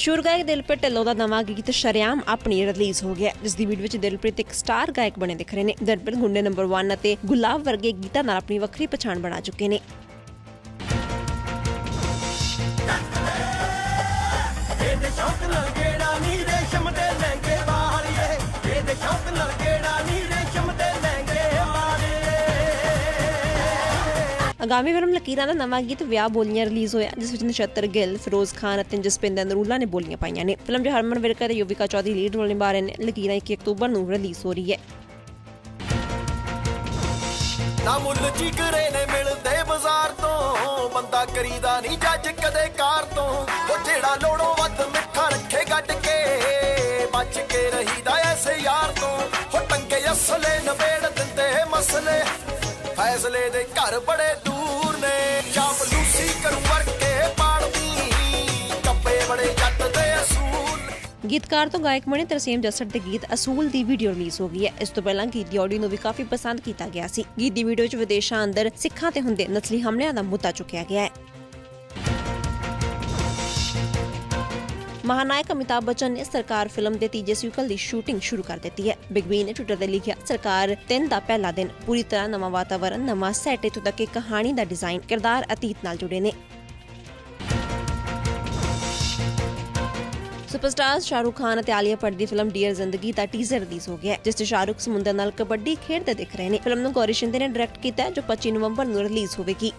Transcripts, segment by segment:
ਮਸ਼ਹੂਰ ਗਾਇਕ ਦਿਲਪ੍ਰੀਤ ਢਿੱਲੋਂ ਦਾ ਨਵਾਂ ਗੀਤ ਸ਼ਰਿਆਮ ਆਪਣੀ ਰਿਲੀਜ਼ ਹੋ ਗਿਆ ਜਿਸ ਦੀ ਵੀਡੀਓ ਵਿੱਚ ਦਿਲਪ੍ਰੀਤ ਇੱਕ ਸਟਾਰ ਗਾਇਕ ਬਣੇ ਦਿਖ ਰਹੇ ਨੇ। ਦਿਲਪ੍ਰੀਤ ਗੁੰਡੇ ਨੰਬਰ 1 ਅਤੇ ਗੁਲਾਬ ਵਰਗੇ ਗੀਤਾਂ ਨਾਲ ਆਪਣੀ ਵੱਖਰੀ ਪਛਾਣ ਬਣਾ ਚੁੱਕੇ ਨੇ। ਇਹਦੇ ਸ਼ੌਕ ਨਾਲ ਗੇੜਾ ਨੀ ਆਗਾਮੀ ਫਿਲਮ ਲਕੀਰਾਂ ਦਾ ਨਵਾਂ ਗੀਤ ਵਿਆਹ ਬੋਲੀਆਂ ਰਿਲੀਜ਼ ਹੋਇਆ, ਜਿਸ ਵਿੱਚ ਨਛੱਤਰ ਗਿੱਲ, ਫਿਰੋਜ਼ ਖਾਨ ਅਤੇ ਜਸਪਿੰਦਰ ਨਰੂਲਾ ਨੇ ਬੋਲੀਆਂ ਪਾਈਆਂ ਨੇ। ਫਿਲਮ 'ਚ ਹਰਮਨ ਵਿਰਕ ਅਤੇ ਯੁਵਿਕਾ ਚੌਧਰੀ ਲੀਡ ਰੋਲ ਨਿਭਾ ਰਹੇ ਨੇ। ਲਕੀਰਾਂ 21 ਅਕਤੂਬਰ ਨੂੰ ਰਿਲੀਜ਼ ਹੋ ਰਹੀ ਹੈ। ਨਾ ਮੁੱਲ ਚੀਕਰੇ ਨੇ ਮਿਲਦੇ ਬਾਜ਼ਾਰ ਤੋਂ, ਬੰਦਾ ਕਰੀਦਾ ਨਹੀਂ ਜੱਜ ਕਦੇ ਕਾਰ ਤੋਂ। ਉਹ ਜਿਹੜਾ ਲੋੜੋਂ ਵੱਧ ਮਿੱਠਾ ਰੱਖੇ ਗੱਡ ਕੇ, ਬਚ ਕੇ ਰਹੀਦਾ ਐਸੇ ਯਾਰ ਤੋਂ। ਹੋ ਟੰਗੇ ਅਸਲੇ ਨਵੇੜ ਦਿੰਦੇ ਮਸਲੇ, ਫੈਸਲੇ ਦੇ ਘਰ ਬੜੇ ਦੂਰ ਨੇ ਚਾਪਲੂਸੀ ਕਰੂ ਵਰਕੇ ਪਾੜਦੀ ਕੱਪੇ ਬੜੇ ਜੱਟ ਦੇ ਅਸੂਲ। ਗੀਤਕਾਰ ਤੋਂ ਗਾਇਕ ਬਣੇ ਤਰਸੇਮ ਜੱਸੜ ਦੇ ਗੀਤ ਅਸੂਲ ਦੀ ਵੀਡੀਓ ਰਿਲੀਜ਼ ਹੋ ਗਈ ਹੈ। ਇਸ ਤੋਂ ਪਹਿਲਾਂ ਗੀਤ ਦੀ ਆਡੀਓ ਨੂੰ ਵੀ ਕਾਫੀ ਪਸੰਦ ਕੀਤਾ ਗਿਆ ਸੀ। ਗੀਤ ਦੀ ਵੀਡੀਓ 'ਚ ਵਿਦੇਸ਼ਾਂ ਅੰਦਰ ਸਿੱਖਾਂ ਤੇ ਹੁੰਦੇ ਨਸਲੀ ਹਮਲਿਆਂ ਦਾ ਮੁੱਦਾ ਚੁੱਕਿਆ ਗਿਆ ਹੈ। ਮਹਾਨਾਇਕ ਅਮਿਤਾਭ ਬੱਚਨ ਨੇ ਸਰਕਾਰ ਫਿਲਮ ਦੇ ਤੀਜੇ ਸੀਕਵਲ ਦੀ ਸ਼ੂਟਿੰਗ ਸ਼ੁਰੂ ਕਰ ਦਿੱਤੀ ਹੈ। ਬਿਗ ਬੀ ਨੇ ਟਵਿੱਟਰ ਤੇ ਲਿਖਿਆ, ਸਰਕਾਰ 3 ਦਾ ਪਹਿਲਾ ਦਿਨ। ਪੂਰੀ ਤਰ੍ਹਾਂ ਨਵਾਂ ਵਾਤਾਵਰਣ, ਨਵਾਂ ਸੈਟ ਇੱਥੋਂ ਤੱਕ ਕਿ ਕਹਾਣੀ ਦਾ ਡਿਜ਼ਾਈਨ ਕਿਰਦਾਰ ਅਤੀਤ ਨਾਲ ਜੁੜੇ ਨੇ। ਸੁਪਰਸਟਾਰਸ ਸ਼ਾਹਰੁਖ ਖਾਨ ਅਤੇ ਆਲੀਆ ਭੱਟ ਦੀ ਫਿਲਮ ਡੀਅਰ ਜ਼ਿੰਦਗੀ ਦਾ ਟੀਜ਼ਰ ਰਿਲੀਜ਼ ਹੋ ਗਿਆ ਜਿਸ 'ਚ ਸ਼ਾਹਰੁਖ ਸਮੁੰਦਰ ਨਾਲ ਕਬੱਡੀ ਖੇਡਦੇ ਦਿਖ ਰਹੇ ਨੇ। ਫਿਲਮ ਨੂੰ ਗੌਰੀ ਸ਼ਿੰਦੇ ਨੇ ਡਾਇਰੈਕਟ ਕੀਤਾ ਜੋ 25 ਨਵੰਬਰ ਨੂੰ ਰਿਲੀਜ਼ ਹੋਵੇਗੀ।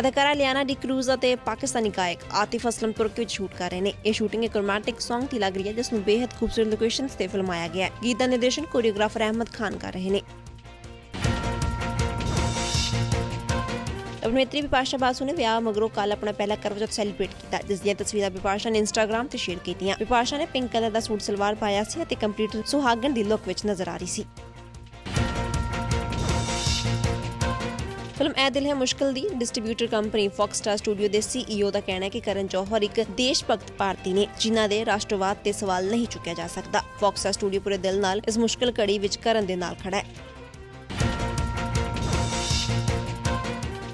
ਅਦਾਕਾਰਾ ਲਿਆਨਾ ਡੀ ਕਰੂਜ਼ ਅਤੇ ਪਾਕਿਸਤਾਨੀ ਗਾਇਕ ਆਤਿਫ ਅਸਲਮ ਤੁਰਕੀ ਵਿੱਚ ਸ਼ੂਟ ਕਰ ਰਹੇ ਨੇ। ਇਹ ਸ਼ੂਟਿੰਗ ਇੱਕ ਰੋਮਾਂਟਿਕ Song ਦੀ ਲੱਗ ਰਹੀ ਹੈ ਜਿਸ ਨੂੰ ਬੇहद ਖੂਬਸੂਰਤ ਲੋਕੇਸ਼ਨਸ ਤੇ ਫਿਲਮਾਇਆ ਗਿਆ ਹੈ। ਗੀਤ ਦਾ ਨਿਰਦੇਸ਼ਨ ਕੋਰੀਓਗ੍ਰਾਫਰ ਅਹਿਮਦ ਖਾਨ ਕਰ ਰਹੇ ਨੇ। ਅਭਿਨੇਤਰੀ ਵਿਪਾਸ਼ਾ ਬਾਸੂ ਨੇ ਵਿਆਹ ਮਗਰੋਂ ਕੱਲ ਆਪਣਾ ਪਹਿਲਾ ਕਰਵਚੌਥ ਸੈਲੀਬ੍ਰੇਟ ਕੀਤਾ, ਜਿਸ ਦੀਆਂ ਤਸਵੀਰਾਂ ਵਿਪਾਸ਼ਾ ਨੇ ਇੰਸਟਾਗ੍ਰam ਤੇ ਸ਼ੇਅਰ ਕੀਤੀਆਂ। ਵਿਪਾਸ਼ਾ ਨੇ ਪਿੰਕ ਕਲਰ ਦਾ ਸੂਟ ਸਲਵਾਰ ਪਾਇਆ ਸੀ ਅਤੇ ਕੰਪਲੀਟ ਸੁਹਾਗਣ ਦੀ ਲੁੱਕ ਵਿੱਚ ਨਜ਼ਰ ਆ ਰਹੀ ਸੀ। ਫਿਲਮ ਐ ਦਿਲ ਹੈ ਮੁਸ਼ਕਲ ਦੀ। ਡਿਸਟ੍ਰੀਬਿਊਟਰ ਕੰਪਨੀ ਫੌਕਸ ਸਟੂਡੀਓ ਦੇ ਸੀਈਓ ਦਾ ਕਹਿਣਾ ਹੈ ਕਿ ਕਰਨ ਜੌਹਰ ਇੱਕ ਦੇਸ਼ ਭਗਤ ਭਾਰਤੀ ਨੇ, ਜਿਨ੍ਹਾਂ ਦੇ ਰਾਸ਼ਟਰਵਾਦ ਤੇ ਸਵਾਲ ਨਹੀਂ ਚੁੱਕਿਆ ਜਾ ਸਕਦਾ। ਫੌਕਸ ਸਟੂਡੀਓ ਪੂਰੇ ਦਿਲ ਨਾਲ ਇਸ ਮੁਸ਼ਕਲ ਘੜੀ ਵਿੱਚ ਕਰਨ ਦੇ ਨਾਲ ਖੜਾ ਹੈ।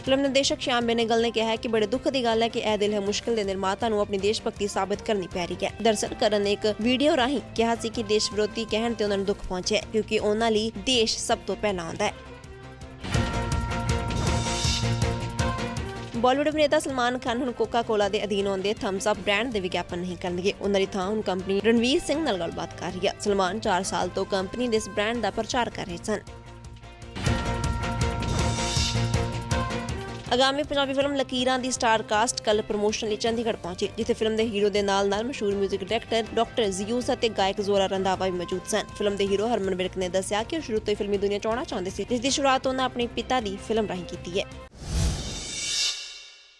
ਫਿਲਮ ਨਿਰਦੇਸ਼ਕ ਸ਼ਾਮ ਬੇਨੇਗਲ ਨੇ ਕਿਹਾ ਹੈ ਕਿ ਬੜੇ ਦੁੱਖ ਦੀ ਗੱਲ ਹੈ ਕਿ ਇਹ ਦਿਲ ਹੈ ਮੁਸ਼ਕਲ ਦੇ ਨਿਰਮਾਤਾ ਨੂੰ ਆਪਣੀ ਦੇਸ਼ ਭਗਤੀ ਸਾਬਤ ਕਰਨੀ ਪੈ ਰਹੀ ਹੈ। ਦਰਅਸਲ ਕਰਨ ਨੇ ਇੱਕ ਵੀਡੀਓ ਰਾਹੀਂ ਕਿਹਾ ਸੀ ਕਿ ਦੇਸ਼ ਵਿਰੋਧੀ ਕਹਿਣ ਤੇ ਉਹਨਾਂ ਨੂੰ ਦੁੱਖ ਪਹੁੰਚਿਆ ਕਿਉਂਕਿ ਉਹਨਾਂ ਲਈ ਦੇਸ਼ ਸਭ ਤੋਂ ਪਹਿਲਾਂ ਆਉਂਦਾ ਹੈ। ਬਾਲੀਵੁੱਡ ਅਭਿਨੇਤਾ ਸਲਮਾਨ ਖਾਨ ਹੁਣ ਕੋਕਾ ਕੋਲਾ ਦੇ ਅਧੀਨ ਆਉਂਦੇ ਥੰਬਸ ਅਪ ਬ੍ਰਾਂਡ ਦੇ ਵਿਗਿਆਪਨ ਨਹੀਂ ਕਰਨਗੇ। ਉਹਨਾਂ ਦੀ ਥਾਂ ਹੁਣ ਕੰਪਨੀ ਰਣਵੀਰ ਸਿੰਘ ਨਾਲ ਗੱਲਬਾਤ ਕਰ ਰਹੀ ਹੈ ਸਲਮਾਨ 4 ਸਾਲ ਤੋਂ ਕੰਪਨੀ ਦੇ ਇਸ ਬ੍ਰਾਂਡ ਦਾ ਪ੍ਰਚਾਰ ਕਰ ਰਹੇ ਸਨ। ਆਗਾਮੀ ਪੰਜਾਬੀ ਫਿਲਮ ਲਕੀਰਾਂ ਦੀ ਸਟਾਰ ਕਾਸਟ ਕੱਲ ਪ੍ਰਮੋਸ਼ਨ ਲਈ ਚੰਡੀਗੜ੍ਹ ਪਹੁੰਚੀ, ਜਿੱਥੇ ਫਿਲਮ ਦੇ ਹੀਰੋ ਦੇ ਨਾਲ-ਨਾਲ ਮਸ਼ਹੂਰ 뮤직 ਡਾਇਰੈਕਟਰ ਡਾਕਟਰ ਜ਼ਿਊਸ ਅਤੇ ਗਾਇਕ ਜ਼ੋਰਾ ਰੰਧਾਵਾ ਵੀ ਮੌਜੂਦ ਸਨ। ਫਿਲਮ ਦੇ ਹੀਰੋ ਹਰਮਨ ਵਿਰਕ ਨੇ ਦੱਸਿਆ ਕਿ ਉਹ ਸ਼ੁਰੂ ਤੋਂ ਹੀ ਫਿਲਮੀ ਦੁਨੀਆ 'ਚ ਚਾਹੁੰਦੇ ਸੀ, ਜਿਸ ਦੀ ਸ਼ੁਰੂਆਤ ਉਹਨਾਂ ਆਪਣੇ ਪਿਤਾ ਦੀ ਫਿਲਮ ਰਾਹੀਂ ਕੀਤੀ ਹੈ।